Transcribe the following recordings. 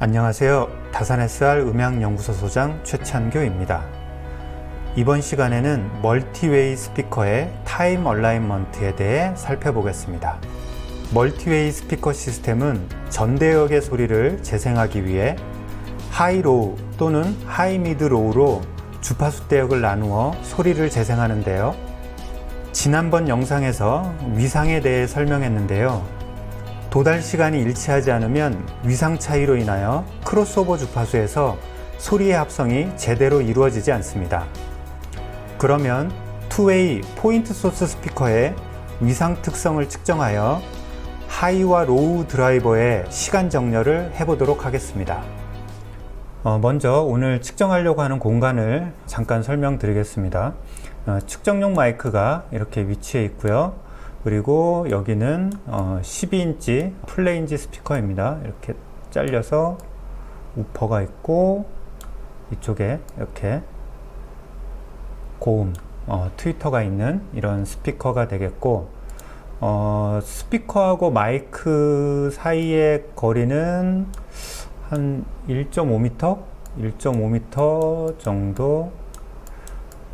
안녕하세요. 다산SR 음향연구소 소장 최찬교입니다. 이번 시간에는 멀티웨이 스피커의 타임 얼라인먼트에 대해 살펴보겠습니다. 멀티웨이 스피커 시스템은 전대역의 소리를 재생하기 위해 하이로우 또는 하이미드 로우로 주파수 대역을 나누어 소리를 재생하는데요. 지난번 영상에서 위상에 대해 설명했는데요. 도달 시간이 일치하지 않으면 위상 차이로 인하여 크로스오버 주파수에서 소리의 합성이 제대로 이루어지지 않습니다. 그러면 투웨이 포인트 소스 스피커의 위상 특성을 측정하여 하이와 로우 드라이버의 시간 정렬을 해보도록 하겠습니다. 어, 먼저 오늘 측정하려고 하는 공간을 잠깐 설명드리겠습니다. 어, 측정용 마이크가 이렇게 위치해 있고요. 그리고 여기는 어, 12인치 플레인지 스피커입니다. 이렇게 잘려서 우퍼가 있고 이쪽에 이렇게 고음 어, 트위터가 있는 이런 스피커가 되겠고 어, 스피커하고 마이크 사이의 거리는 한 1.5m, 1.5m 정도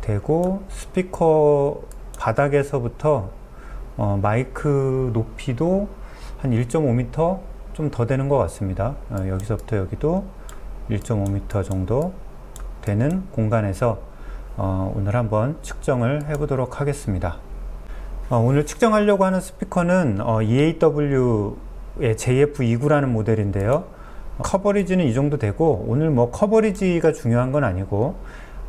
되고 스피커 바닥에서부터 어, 마이크 높이도 한 1.5m 좀 더 되는 것 같습니다. 어, 여기서부터 여기도 1.5m 정도 되는 공간에서 어, 오늘 한번 측정을 해보도록 하겠습니다. 어, 오늘 측정하려고 하는 스피커는 어, EAW의 JF29라는 모델인데요. 어, 커버리지는 이 정도 되고 오늘 뭐 커버리지가 중요한 건 아니고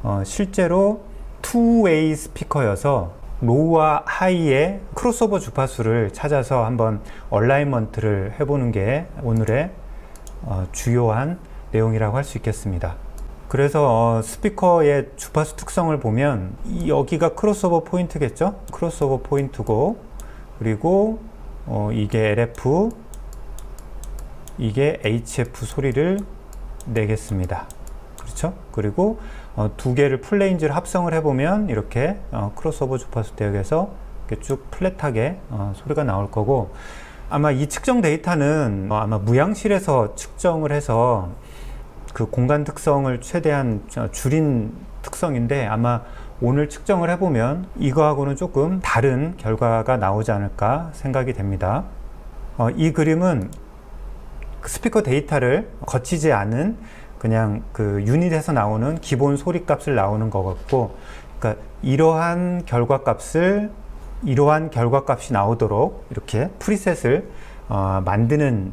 어, 실제로 투웨이 스피커여서 로우와 하이의 크로스오버 주파수를 찾아서 한번 얼라이먼트를 해보는 게 오늘의 어, 주요한 내용이라고 할 수 있겠습니다. 그래서 어, 스피커의 주파수 특성을 보면 이 여기가 크로스오버 포인트겠죠? 크로스오버 포인트고 그리고 어, 이게 LF 이게 HF 소리를 내겠습니다. 그렇죠? 그리고 어, 두 개를 플레인지를 합성을 해보면 이렇게 어, 크로스오버 주파수 대역에서 이렇게 쭉 플랫하게 어, 소리가 나올 거고 아마 이 측정 데이터는 어, 아마 무향실에서 측정을 해서 그 공간 특성을 최대한 저- 줄인 특성인데 아마 오늘 측정을 해보면 이거하고는 조금 다른 결과가 나오지 않을까 생각이 됩니다. 어, 이 그림은 그 스피커 데이터를 거치지 않은 그냥 그 유닛에서 나오는 기본 소리 값을 나오는 것 같고, 그러니까 이러한 결과 값을 이러한 결과 값이 나오도록 이렇게 프리셋을 어, 만드는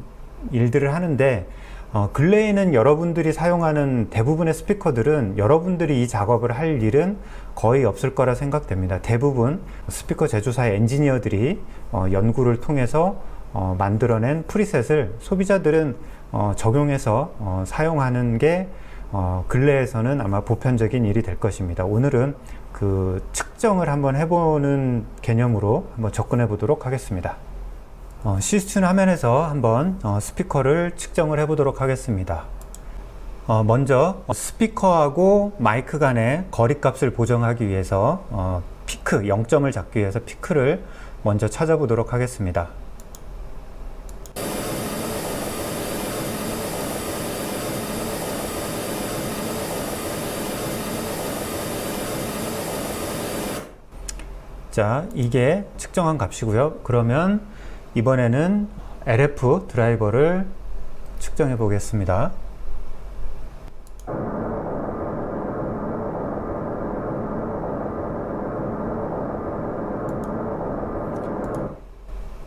일들을 하는데 어, 근래에는 여러분들이 사용하는 대부분의 스피커들은 여러분들이 이 작업을 할 일은 거의 없을 거라 생각됩니다. 대부분 스피커 제조사의 엔지니어들이 어, 연구를 통해서 어, 만들어낸 프리셋을 소비자들은 어, 적용해서 어, 사용하는 게 어, 근래에서는 아마 보편적인 일이 될 것입니다. 오늘은 그 측정을 한번 해보는 개념으로 한번 접근해 보도록 하겠습니다. 어, 시스툰 화면에서 한번 어, 스피커를 측정을 해 보도록 하겠습니다. 어, 먼저 어, 스피커하고 마이크 간의 거리 값을 보정하기 위해서 어, 피크 0점을 잡기 위해서 피크를 먼저 찾아보도록 하겠습니다. 자, 이게 측정한 값이고요. 그러면 이번에는 LF 드라이버를 측정해 보겠습니다.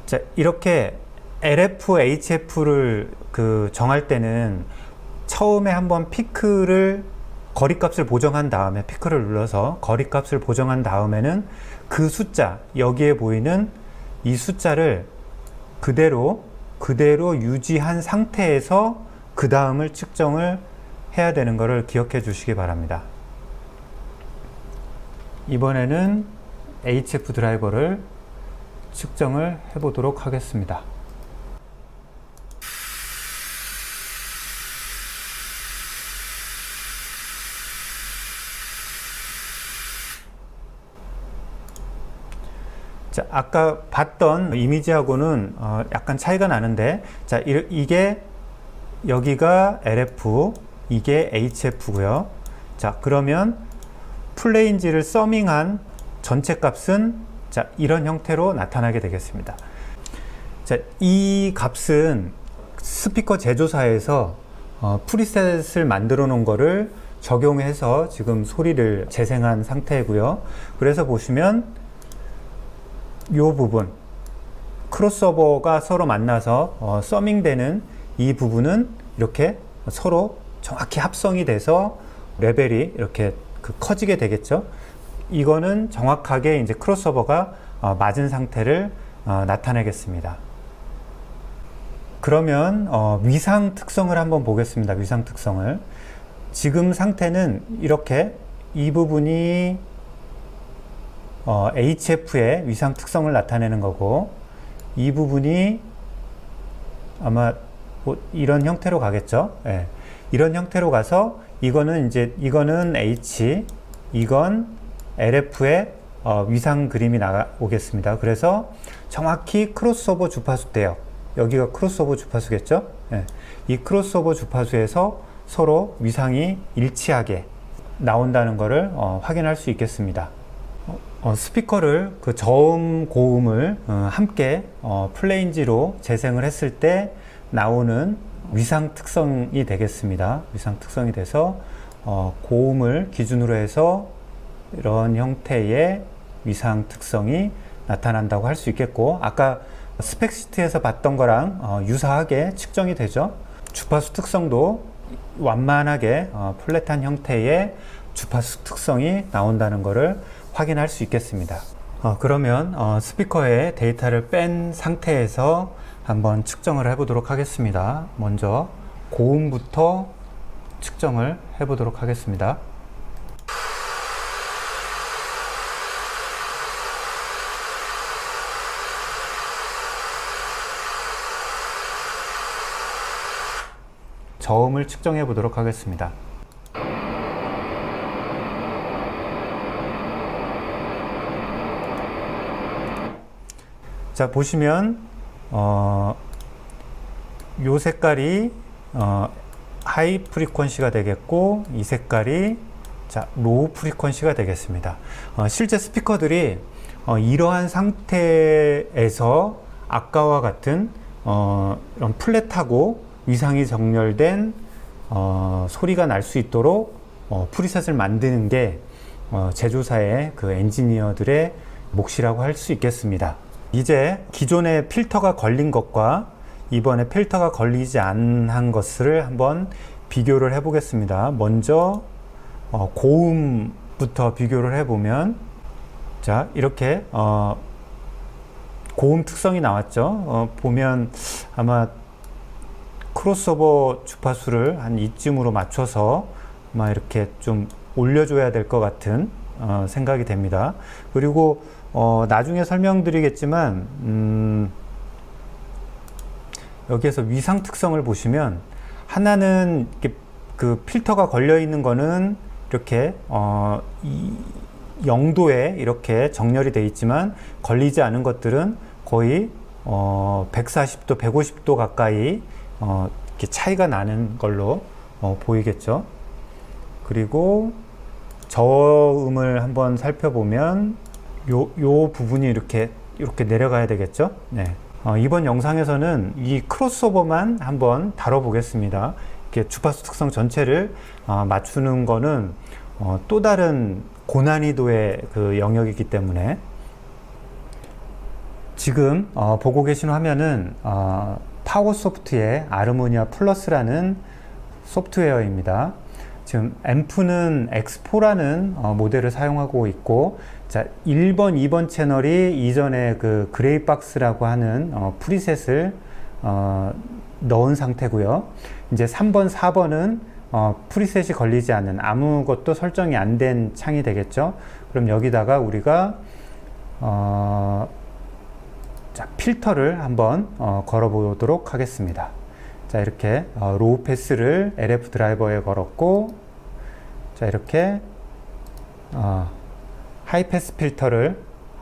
자, 이렇게 LF, HF를 그 정할 때는 처음에 한번 피크를 거리값을 보정한 다음에 피크를 눌러서 거리값을 보정한 다음에는 그 숫자 여기에 보이는 이 숫자를 그대로 그대로 유지한 상태에서 그 다음을 측정을 해야 되는 것을 기억해 주시기 바랍니다. 이번에는 HF 드라이버를 측정을 해 보도록 하겠습니다. 아까 봤던 이미지하고는 어, 약간 차이가 나는데, 자, 이, 이게 여기가 LF, 이게 HF고요. 자, 그러면 플레인지를 서밍한 전체 값은 자, 이런 형태로 나타나게 되겠습니다. 자, 이 값은 스피커 제조사에서 어, 프리셋을 만들어 놓은 거를 적용해서 지금 소리를 재생한 상태고요. 그래서 보시면 이 부분 크로스오버가 서로 만나서 어, 서밍되는 이 부분은 이렇게 서로 정확히 합성이 돼서 레벨이 이렇게 그 커지게 되겠죠. 이거는 정확하게 이제 크로스오버가 어, 맞은 상태를 어, 나타내겠습니다. 그러면 어, 위상 특성을 한번 보겠습니다. 위상 특성을 지금 상태는 이렇게 이 부분이 어, HF의 위상 특성을 나타내는 거고 이 부분이 아마 뭐 이런 형태로 가겠죠. 예. 이런 형태로 가서 이거는 이제 이거는 H, 이건 LF의 어, 위상 그림이 나오겠습니다. 그래서 정확히 크로스오버 주파수 대역 여기가 크로스오버 주파수겠죠? 예. 이 크로스오버 주파수에서 서로 위상이 일치하게 나온다는 것을 어, 확인할 수 있겠습니다. 어, 어, 스피커를 그 저음 고음을 어, 함께 어, 플레인지로 재생을 했을 때 나오는 위상 특성이 되겠습니다. 위상 특성이 돼서 어, 고음을 기준으로 해서 이런 형태의 위상 특성이 나타난다고 할 수 있겠고 아까 스펙 시트에서 봤던 거랑 어, 유사하게 측정이 되죠. 주파수 특성도 완만하게 어, 플랫한 형태의 주파수 특성이 나온다는 것을 확인할 수 있겠습니다. 어, 그러면 어, 스피커에 데이터를 뺀 상태에서 한번 측정을 해보도록 하겠습니다. 먼저 고음부터 측정을 해보도록 하겠습니다. 저음을 측정해 보도록 하겠습니다. 자 보시면 어, 요 색깔이 어, 하이 프리퀀시가 되겠고 이 색깔이 자 로우 프리퀀시가 되겠습니다. 어, 실제 스피커들이 어, 이러한 상태에서 아까와 같은 어, 이런 플랫하고 위상이 정렬된 어, 소리가 날 수 있도록 어, 프리셋을 만드는 게 어, 제조사의 그 엔지니어들의 몫이라고 할 수 있겠습니다. 이제 기존의 필터가 걸린 것과 이번에 필터가 걸리지 않은 것을 한번 비교를 해 보겠습니다. 먼저 어, 고음부터 비교를 해 보면 자 이렇게 어, 고음 특성이 나왔죠. 어, 보면 아마 크로스오버 주파수를 한 이쯤으로 맞춰서 막 이렇게 좀 올려줘야 될 것 같은 어, 생각이 됩니다. 그리고 어, 나중에 설명드리겠지만 음, 여기에서 위상 특성을 보시면 하나는 그 필터가 걸려 있는 거는 이렇게 어, 이 0도에 이렇게 정렬이 되어 있지만 걸리지 않은 것들은 거의 어, 140도, 150도 가까이 어, 이렇게 차이가 나는 걸로 어, 보이겠죠. 그리고 저음을 한번 살펴보면 요, 요 부분이 이렇게 이렇게 내려가야 되겠죠. 네. 어, 이번 영상에서는 이 크로스오버만 한번 다뤄보겠습니다. 이렇게 주파수 특성 전체를 어, 맞추는 거는 어, 또 다른 고난이도의 그 영역이기 때문에 지금 어, 보고 계신 화면은 어, 파워소프트의 아르모니아 플러스라는 소프트웨어입니다. 지금 앰프는 X4라는 어, 모델을 사용하고 있고 자 1번, 2번 채널이 이전에 그 그레이박스라고 하는 어, 프리셋을 어, 넣은 상태고요. 이제 3번, 4번은 어, 프리셋이 걸리지 않는 아무것도 설정이 안 된 창이 되겠죠. 그럼 여기다가 우리가 어, 자, 필터를 한번 어, 걸어 보도록 하겠습니다. 자, 이렇게 어, 로우 패스를 LF 드라이버에 걸었고, 자, 이렇게 어, 하이 패스 필터를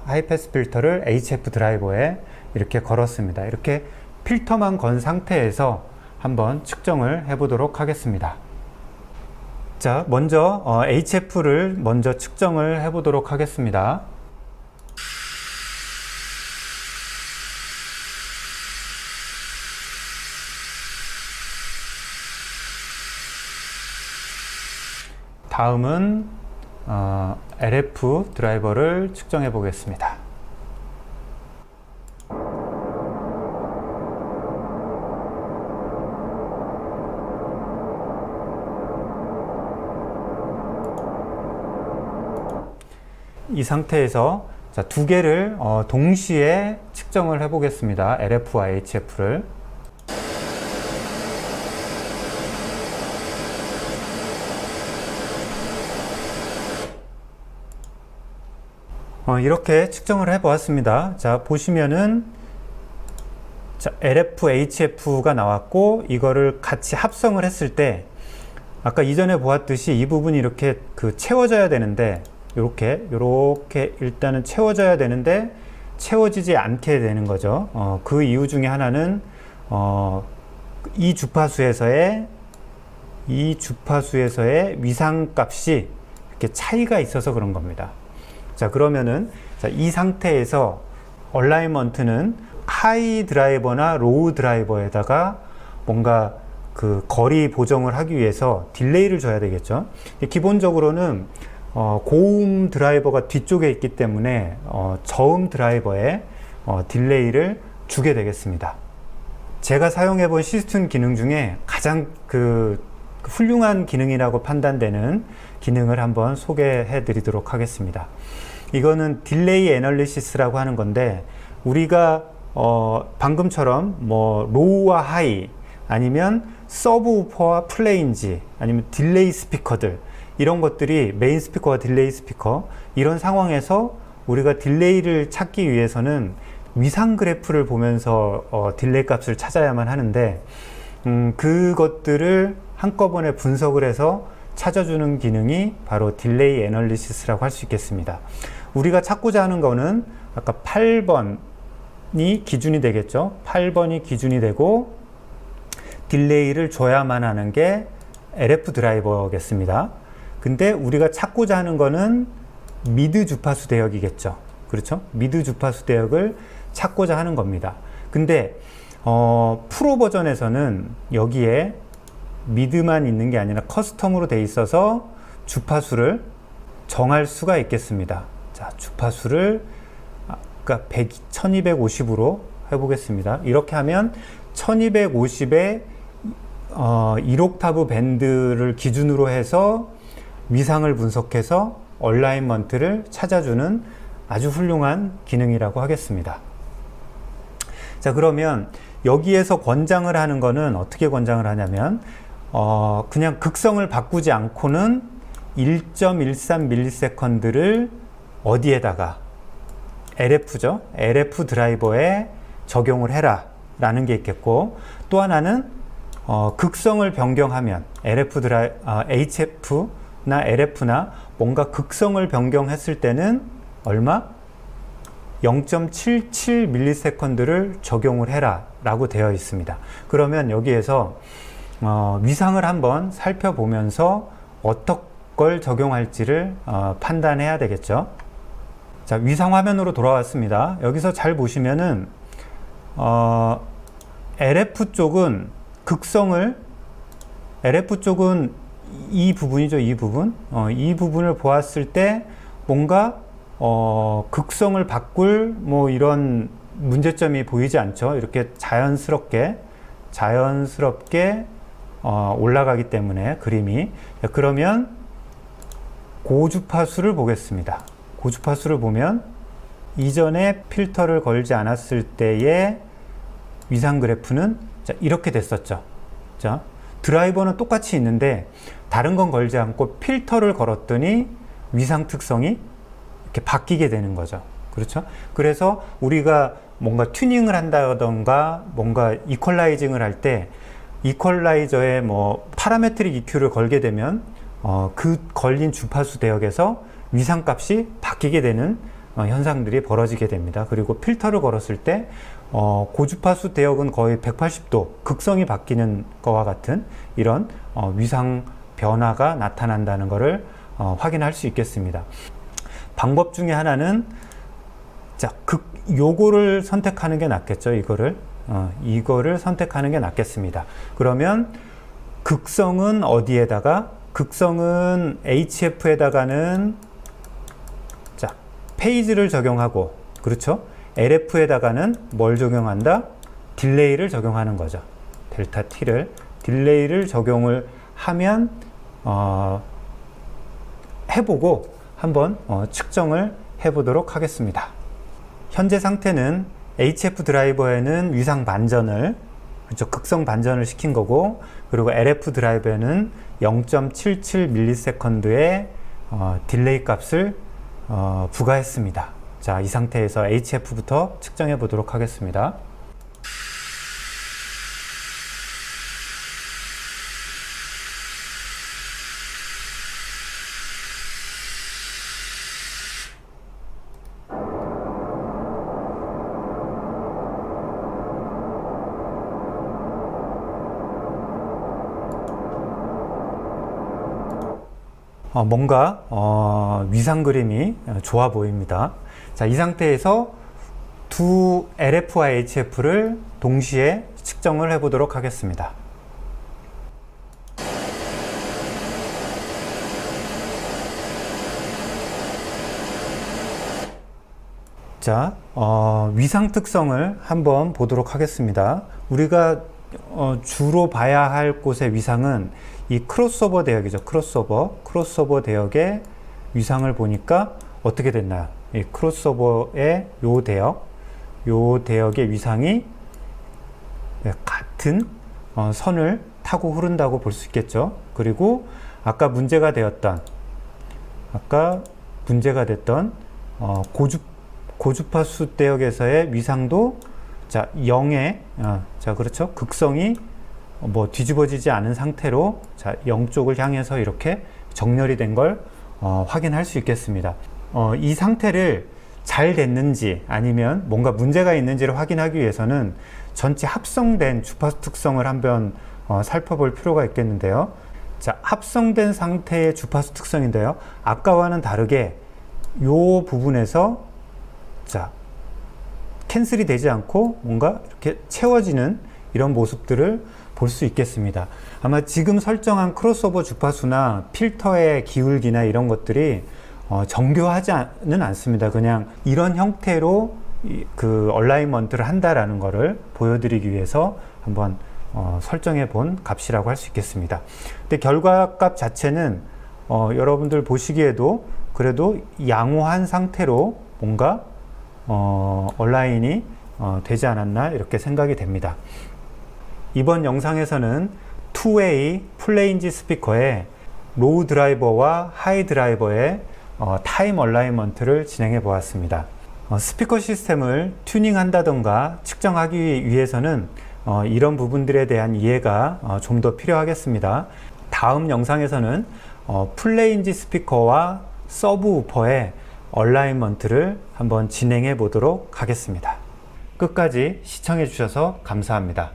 하이 패스 필터를 HF 드라이버에 이렇게 걸었습니다. 이렇게 필터만 건 상태에서 한번 측정을 해 보도록 하겠습니다. 자, 먼저 어, HF를 먼저 측정을 해 보도록 하겠습니다. 다음은 어, LF 드라이버를 측정해 보겠습니다. 이 상태에서 자, 두 개를 어, 동시에 측정을 해 보겠습니다. LF와 HF를. 어, 이렇게 측정을 해 보았습니다. 자, 보시면은 자, LF, HF가 나왔고 이거를 같이 합성을 했을 때 아까 이전에 보았듯이 이 부분이 이렇게 그 채워져야 되는데 이렇게 이렇게 일단은 채워져야 되는데 채워지지 않게 되는 거죠. 어, 그 이유 중에 하나는 어, 이 주파수에서의 이 주파수에서의 위상값이 이렇게 차이가 있어서 그런 겁니다. 자 그러면은 자, 이 상태에서 얼라이먼트는 하이 드라이버나 로우 드라이버에다가 뭔가 그 거리 보정을 하기 위해서 딜레이를 줘야 되겠죠. 기본적으로는 어, 고음 드라이버가 뒤쪽에 있기 때문에 어, 저음 드라이버에 어, 딜레이를 주게 되겠습니다. 제가 사용해 본 시스템 기능 중에 가장 그 훌륭한 기능이라고 판단되는 기능을 한번 소개해 드리도록 하겠습니다. 이거는 딜레이 애널리시스라고 하는 건데 우리가 어 방금처럼 뭐 로우와 하이 아니면 서브 우퍼와 플레인지 아니면 딜레이 스피커들 이런 것들이 메인 스피커와 딜레이 스피커 이런 상황에서 우리가 딜레이를 찾기 위해서는 위상 그래프를 보면서 어, 딜레이 값을 찾아야만 하는데 음, 그것들을 한꺼번에 분석을 해서 찾아주는 기능이 바로 딜레이 애널리시스라고 할 수 있겠습니다. 우리가 찾고자 하는 거는 아까 8번이 기준이 되겠죠. 8번이 기준이 되고 딜레이를 줘야만 하는 게 LF 드라이버겠습니다. 근데 우리가 찾고자 하는 거는 미드 주파수 대역이겠죠. 그렇죠? 미드 주파수 대역을 찾고자 하는 겁니다. 근데 어, 프로 버전에서는 여기에 미드만 있는 게 아니라 커스텀으로 돼 있어서 주파수를 정할 수가 있겠습니다. 자, 주파수를 아까 100, 1250으로 해보겠습니다. 이렇게 하면 1250에 어, 1옥타브 밴드를 기준으로 해서 위상을 분석해서 얼라인먼트를 찾아주는 아주 훌륭한 기능이라고 하겠습니다. 자, 그러면 여기에서 권장을 하는 거는 어떻게 권장을 하냐면, 어, 그냥 극성을 바꾸지 않고는 1.13ms를 어디에다가 LF죠. LF 드라이버에 적용을 해라 라는 게 있겠고 또 하나는 어, 극성을 변경하면 LF 드라이 어, HF나 LF나 뭔가 극성을 변경했을 때는 얼마? 0.77ms를 적용을 해라 라고 되어 있습니다. 그러면 여기에서 어, 위상을 한번 살펴보면서 어떤 걸 적용할지를 어, 판단해야 되겠죠. 자, 위상 화면으로 돌아왔습니다. 여기서 잘 보시면은, 어, LF 쪽은 극성을, LF 쪽은 이 부분이죠, 이 부분. 어, 이 부분을 보았을 때 뭔가, 어, 극성을 바꿀 뭐 이런 문제점이 보이지 않죠. 이렇게 자연스럽게, 자연스럽게, 어, 올라가기 때문에 그림이. 그러면 고주파수를 보겠습니다. 고주파수를 보면 이전에 필터를 걸지 않았을 때의 위상 그래프는 자, 이렇게 됐었죠. 자, 드라이버는 똑같이 있는데 다른 건 걸지 않고 필터를 걸었더니 위상 특성이 이렇게 바뀌게 되는 거죠. 그렇죠? 그래서 우리가 뭔가 튜닝을 한다던가 뭔가 이퀄라이징을 할 때 이퀄라이저에 뭐 파라메트릭 EQ를 걸게 되면 어, 그 걸린 주파수 대역에서 위상값이 바뀌게 되는 어, 현상들이 벌어지게 됩니다. 그리고 필터를 걸었을 때 어, 고주파수 대역은 거의 180도 극성이 바뀌는 것과 같은 이런 어, 위상 변화가 나타난다는 것을 어, 확인할 수 있겠습니다. 방법 중에 하나는 자, 극, 요거를 선택하는 게 낫겠죠. 이거를 어, 이거를 선택하는 게 낫겠습니다. 그러면 극성은 어디에다가? 극성은 HF에다가는 자 페이지를 적용하고 그렇죠? LF에다가는 뭘 적용한다? 딜레이를 적용하는 거죠. 델타 T를 딜레이를 적용을 하면 어, 해보고 한번 어, 측정을 해보도록 하겠습니다. 현재 상태는 HF 드라이버에는 위상 반전을 그렇죠. 극성 반전을 시킨 거고 그리고 LF 드라이버에는 0.77ms의 어, 딜레이 값을 어, 부과했습니다. 자, 이 상태에서 HF부터 측정해 보도록 하겠습니다. 어, 뭔가 어, 위상 그림이 어, 좋아 보입니다. 자, 이 상태에서 두 LF와 HF를 동시에 측정을 해보도록 하겠습니다. 자, 어, 위상 특성을 한번 보도록 하겠습니다. 우리가 어, 주로 봐야 할 곳의 위상은 이 크로스오버 대역이죠. 크로스오버. 크로스오버 대역의 위상을 보니까 어떻게 됐나요? 이 크로스오버의 요 대역, 요 대역의 위상이 같은 어, 선을 타고 흐른다고 볼 수 있겠죠. 그리고 아까 문제가 되었던, 아까 문제가 됐던 어, 고주, 고주파수 대역에서의 위상도 자 0의 어, 자 그렇죠 극성이 뭐 뒤집어지지 않은 상태로 자 0 쪽을 향해서 이렇게 정렬이 된걸 어, 확인할 수 있겠습니다. 어, 이 상태를 잘 됐는지 아니면 뭔가 문제가 있는지를 확인하기 위해서는 전체 합성된 주파수 특성을 한번 어, 살펴볼 필요가 있겠는데요. 자 합성된 상태의 주파수 특성인데요. 아까와는 다르게 요 부분에서 자 캔슬이 되지 않고 뭔가 이렇게 채워지는 이런 모습들을 볼 수 있겠습니다. 아마 지금 설정한 크로스오버 주파수나 필터의 기울기나 이런 것들이 어, 정교하지는 않습니다. 그냥 이런 형태로 이, 그 얼라이먼트를 한다라는 것을 보여드리기 위해서 한번 어, 설정해 본 값이라고 할 수 있겠습니다. 근데 결과값 자체는 어, 여러분들 보시기에도 그래도 양호한 상태로 뭔가 어, 온라인이 어, 되지 않았나 이렇게 생각이 됩니다. 이번 영상에서는 투웨이 플레인지 스피커의 로우 드라이버와 하이 드라이버의 어, 타임 얼라이먼트를 진행해 보았습니다. 어, 스피커 시스템을 튜닝한다던가 측정하기 위해서는 어, 이런 부분들에 대한 이해가 어, 좀더 필요하겠습니다. 다음 영상에서는 어, 플레인지 스피커와 서브 우퍼의 얼라이먼트를 한번 진행해 보도록 하겠습니다. 끝까지 시청해 주셔서 감사합니다.